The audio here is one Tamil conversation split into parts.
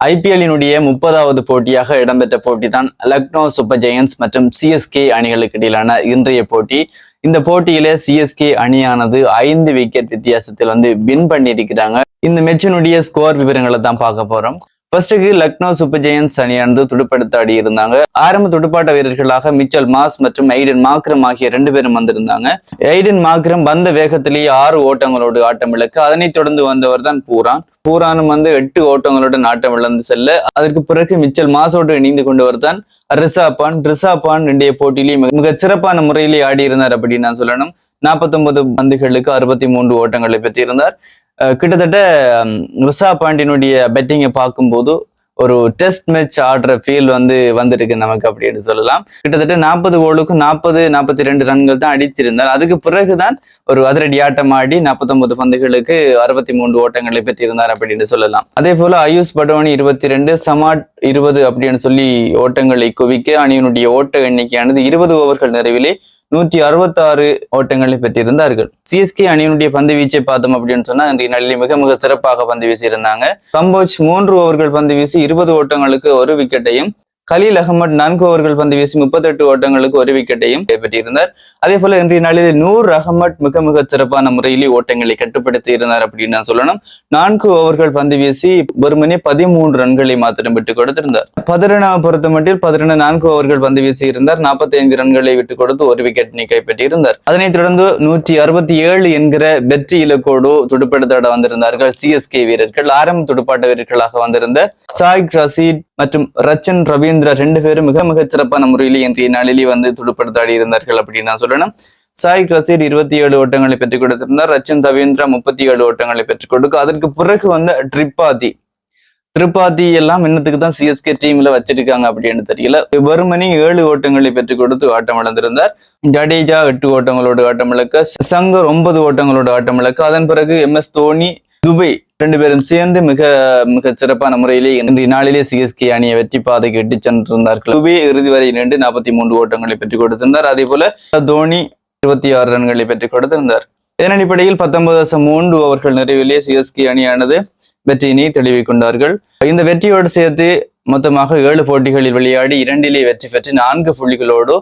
ஐபிஎல்லினுடைய முப்பதாவது போட்டியாக இடம்பெற்ற போட்டி தான் லக்னோ சூப்பர் ஜெயன்ஸ் மற்றும் சிஎஸ்கே அணிகளுக்கு இடையிலான இன்றைய போட்டி. இந்த போட்டியில சிஎஸ்கே அணியானது ஐந்து விக்கெட் வித்தியாசத்தில் வந்து வின் பண்ணியிருக்கிறாங்க. இந்த மெச்சினுடைய ஸ்கோர் விவரங்களை தான் பார்க்க போறோம். ஃபர்ஸ்ட்டுக்கு லக்னோ சூப்பர் ஜெயன்ஸ் அணியானது துடுப்படுத்த ஆடி இருந்தாங்க. ஆரம்ப துடுப்பாட்ட வீரர்களாக மிச்சல் மாஸ் மற்றும் ஐடன் மாக்ரம் ஆகிய ரெண்டு பேரும் வந்திருந்தாங்க. ஐடன் மாக்ரம் வந்த வேகத்திலேயே ஆறு ஓட்டங்களோடு ஆட்டம் இழக்க அதனைத் தொடர்ந்து வந்தவர் தான் பூரான். பூரானும் வந்து எட்டு ஓட்டங்களுடன் ஆட்டம் இழந்து செல்ல அதற்கு பிறகு மிச்சல் மாசோடு இணைந்து கொண்டவர் தான் ரிசா பான் ரிசா பான் இன்றைய போட்டியிலேயே மிக- சிறப்பான முறையிலே ஆடி இருந்தார் அப்படின்னு நான் சொல்லணும். நாற்பத்தொன்பது பந்துகளுக்கு அறுபத்தி மூன்று ஓட்டங்களை பெற்றிருந்தார். அஹ் கிட்டத்தட்ட ரிஷா பாண்டியனுடைய பெட்டிங்கை பார்க்கும்போது ஒரு டெஸ்ட் மேட்ச் ஆடுற ஃபீல் வந்து வந்திருக்கு நமக்கு அப்படின்னு சொல்லலாம். கிட்டத்தட்ட நாற்பது ஓலுக்கும் நாற்பது நாற்பத்தி ரெண்டு ரன்கள் தான் அடித்திருந்தார். அதுக்கு பிறகுதான் ஒரு அதிரடி ஆட்டம் ஆடி நாற்பத்தொன்பது பந்துகளுக்கு அறுபத்தி மூன்று ஓட்டங்களை பெற்றிருந்தார் அப்படின்னு சொல்லலாம். அதே போல ஆயுஷ் படோனி இருபத்தி ரெண்டு சமாட் இருபது அப்படின்னு சொல்லி ஓட்டங்களை குவிக்க அணியினுடைய ஓட்ட எண்ணிக்கையானது இருபது ஓவர்கள் நிறைவிலே நூற்றி அறுபத்தாறு ஓட்டங்களை பெற்றிருந்தார்கள். சிஎஸ்கே அணியினுடைய பந்து வீச்சை பார்த்தோம் அப்படின்னு சொன்னா இன்றைய நல்லி மிக மிக சிறப்பாக பந்து வீசியிருந்தாங்க. கம்போஜ் மூன்று ஓவர்கள் பந்து வீசி இருபது ஓட்டங்களுக்கு ஒரு விக்கெட்டையும் கலீல் அகமது நான்கு ஓவர்கள் பந்து வீசி முப்பத்தெட்டு ஓட்டங்களுக்கு ஒரு விக்கெட்டையும் கைப்பற்றியிருந்தார். அதே போல இன்றைய நாளில் நூர் அகமட் மிக மிக சிறப்பான முறையிலே ஓட்டங்களை கட்டுப்படுத்தி இருந்தார் அப்படின்னு நான் சொல்லணும். நான்கு ஓவர்கள் பந்து வீசி வெறுமனே பதிமூன்று ரன்களை மாத்திரம் விட்டு கொடுத்திருந்தார். பதிரெண்டாம் பொறுத்த மட்டில் பதினெண்ணு நான்கு ஓவர்கள் பந்து வீசி இருந்தார் நாற்பத்தி ஐந்து ரன்களை விட்டு கொடுத்து ஒரு விக்கெட்டினை கைப்பற்றியிருந்தார். அதனைத் தொடர்ந்து நூற்றி அறுபத்தி ஏழு என்கிற வெற்றி இலக்கோடு துடுப்படுத்தாட வந்திருந்தார்கள். சிஎஸ்கே வீரர்கள் ஆரம்ப துடுப்பாட்ட வீரர்களாக வந்திருந்த சாய் ரசீத் மற்றும் ரச்சன் ரவீந்திரா ரெண்டு பேரும் மிக மிக சிறப்பான முறையில் இன்றைய நாளிலே வந்து துடுப்படுத்தாடி இருந்தார்கள் அப்படின்னு நான் சொல்லணும். சாய் கசீர் இருபத்தி ஏழு ஓட்டங்களை பெற்றுக் கொடுத்திருந்தார். ரச்சன் ரவீந்திரா முப்பத்தி ஏழு ஓட்டங்களை பெற்றுக் கொடுக்க. அதற்கு பிறகு வந்த ட்ரிப்பாதி திருப்பாதி எல்லாம் என்னத்துக்கு தான் சிஎஸ்கே டீம்ல வச்சிருக்காங்க அப்படின்னு தெரியல. வெறுமனி ஏழு ஓட்டங்களை பெற்றுக் கொடுத்து ஆட்டம் இழந்திருந்தார். ஜடேஜா எட்டு ஓட்டங்களோடு ஆட்டம் இழக்க. சங்கர் ஒன்பது ஓட்டங்களோடு ஆட்டம் இழக்க. அதன் பிறகு எம் எஸ் தோனி துபை ரெண்டு பேரும் சேர்ந்து மிக மிக சிறப்பான முறையிலே இன்றைய நாளிலே சிஎஸ்கே அணியை வெற்றி பாதைக்கு இட்டு சென்றிருந்தார்கள். துபை இறுதி வரை நின்று நாற்பத்தி மூன்று ஓட்டங்களை பெற்றுக் கொடுத்திருந்தார். அதே போல தோனி இருபத்தி ஆறு ரன்களை பெற்றுக் கொடுத்திருந்தார். இதன் அடிப்படையில் பத்தொன்பது தசம் மூன்று ஓவர்கள் நிறைவிலே சிஎஸ்கே அணியானது வெற்றியினை தெளிவிக் கொண்டார்கள். இந்த வெற்றியோடு சேர்த்து மொத்தமாக ஏழு போட்டிகளில் விளையாடி இரண்டிலே வெற்றி பெற்று நான்கு புள்ளிகளோடு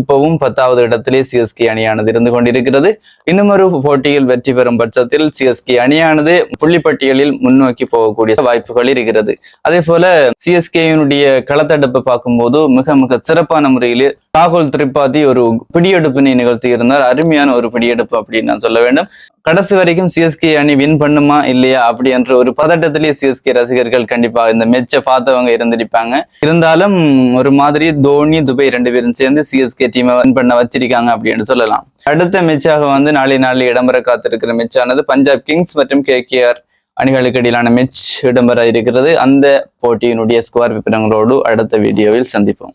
இப்பவும் பத்தாவது இடத்திலே சிஎஸ்கே அணியானது இருந்து கொண்டிருக்கிறது. இன்னும் ஒரு போட்டியில் வெற்றி பெறும் பட்சத்தில் சிஎஸ்கே அணியானது புள்ளிப்பட்டியலில் முன்னோக்கி போகக்கூடிய வாய்ப்புகள் இருக்கிறது. அதே போல சிஎஸ்கேயினுடைய களத்தடுப்பை பார்க்கும்போது மிக மிக சிறப்பான முறையில் ராகுல் திரிபாதி ஒரு பிடியெடுப்பினை நிகழ்த்தி இருந்தார் அருமையான ஒரு பிடியெடுப்பு அப்படின்னு நான் சொல்ல வேண்டும். கடைசி வரைக்கும் சிஎஸ்கே அணி வின் பண்ணுமா இல்லையா அப்படி என்ற ஒரு பதட்டத்திலேயே சிஎஸ்கே ரசிகர்கள் கண்டிப்பா இந்த மெச்சை பார்த்தவங்க இருந்திருப்பாங்க. இருந்தாலும் ஒரு மாதிரி தோனி துபை ரெண்டு பேரும் சேர்ந்து சிஎஸ்கே டீமை வின் பண்ண வச்சிருக்காங்க அப்படின்னு சொல்லலாம். அடுத்த மெச்சாக வந்து நாளை நாளில் இடம்பெற காத்திருக்கிற மெச்சானது பஞ்சாப் கிங்ஸ் மற்றும் கேகேஆர் அணிகளுக்கு இடையிலான மெச் இடம்பெற இருக்கிறது. அந்த போட்டியினுடைய ஸ்கோர் விவரங்களோடு அடுத்த வீடியோவில் சந்திப்போம்.